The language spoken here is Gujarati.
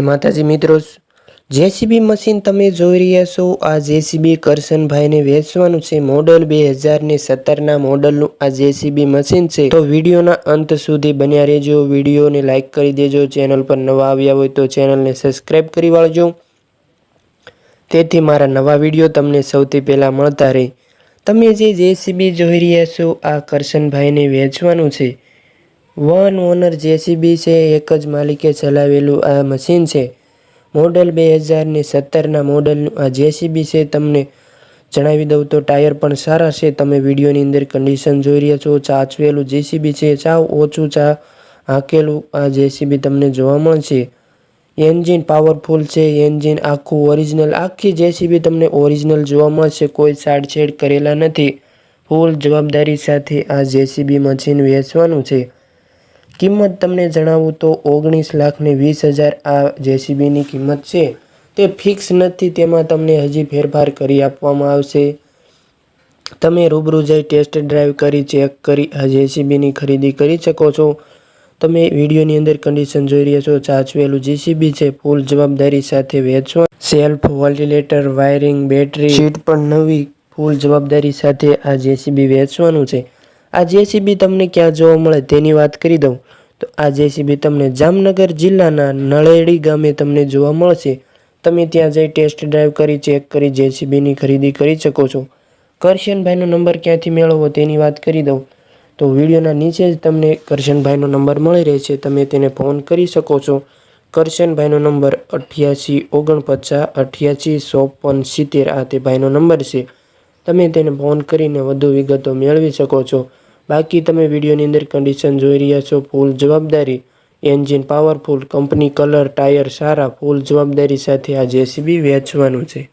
માતાજી મિત્રો. જેસીબી મશીન તમે જોઈ રહ્યા છો. આ જેસીબી કરશનભાઈને વેચવાનું છે મોડલ બે હજારને સત્તરના મોડલનું આ જેસીબી મશીન છે. તો વિડીયોના અંત સુધી બન્યા રહેજો. વિડીયોને લાઇક કરી દેજો. ચેનલ પર નવા આવ્યા હોય તો ચેનલને સબસ્ક્રાઈબ કરી વાળજો. તેથી મારા નવા વીડિયો તમને સૌથી પહેલાં મળતા રહે. તમે જે જેસીબી જોઈ રહ્યા છો, આ કરશનભાઈને વેચવાનું છે. વન ઓનર જેસીબી છે, એક જ માલિકે ચલાવેલું આ મશીન છે. મોડલ બે હજારની સત્તરના મોડલનું આ જેસીબી છે, તમને જણાવી દઉં તો ટાયર પણ સારા છે. તમે વિડીયોની અંદર કન્ડિશન જોઈ રહ્યા છો, ચાચવેલું જેસીબી છે, ચાવ ઓછું ચા હાંકેલું આ જેસીબી તમને જોવા મળશે. એન્જિન પાવરફુલ છે, એન્જિન આખું ઓરિજિનલ આખી જેસીબી તમને ઓરિજિનલ જોવા મળશે, કોઈ છાડછેડ કરેલા નથી. ફૂલ જવાબદારી સાથે આ જેસીબી મશીન વેચવાનું છે. કિંમત તમને જણાવું તો ઓગણીસ લાખ ને વીસ હજાર આ જેસીબીની કિંમત છે. તે ફિક્સ નથી, તેમાં તમને હજી ફેરફાર કરી આપવામાં આવશે. તમે રૂબરૂ જઈ ટેસ્ટ ડ્રાઈવ કરી ચેક કરી, આ જેસીબીની ખરીદી કરી શકો છો. તમે વિડીયોની અંદર કન્ડિશન જોઈ રહ્યા છો, ચાચવેલું જેસીબી છે ફૂલ જવાબદારી સાથે વેચવા. સેલ્ફ વોલ્ટિલેટર વાયરિંગ બેટરી સીટ પણ નવી ફૂલ જવાબદારી સાથે આ જેસીબી વેચવાનું છે. આ જેસીબી તમને ક્યાં જોવા મળે તેની વાત કરી દઉં. તો આ જેસીબી તમને જામનગર જિલ્લાના નળેડી ગામે તમને જોવા મળશે. તમે ત્યાં જઈ ટેસ્ટ ડ્રાઈવ કરી, ચેક કરી, જેસીબીની ખરીદી કરી શકો છો. કરશનભાઈનો નંબર ક્યાંથી મેળવવો તેની વાત કરી દઉં. તો વિડીયોના નીચે જ તમને કરશનભાઈનો નંબર મળી રહેશે. તમે તેને ફોન કરી શકો છો. કરશનભાઈનો નંબર અઠ્યાસી ઓગણપચાસ અઠ્યાસી ચોપન સિત્તેર આ તે ભાઈનો નંબર છે. તમે તેને ફોન કરીને વધુ વિગતો મેળવી શકો છો. બાકી તમે વિડીયોની અંદર કન્ડિશન જોઈ રહ્યા છો, ફૂલ જવાબદારી engine powerful company colour tyre સારા, ફૂલ જવાબદારી સાથે આ જેસીબી વેચવાનું છે.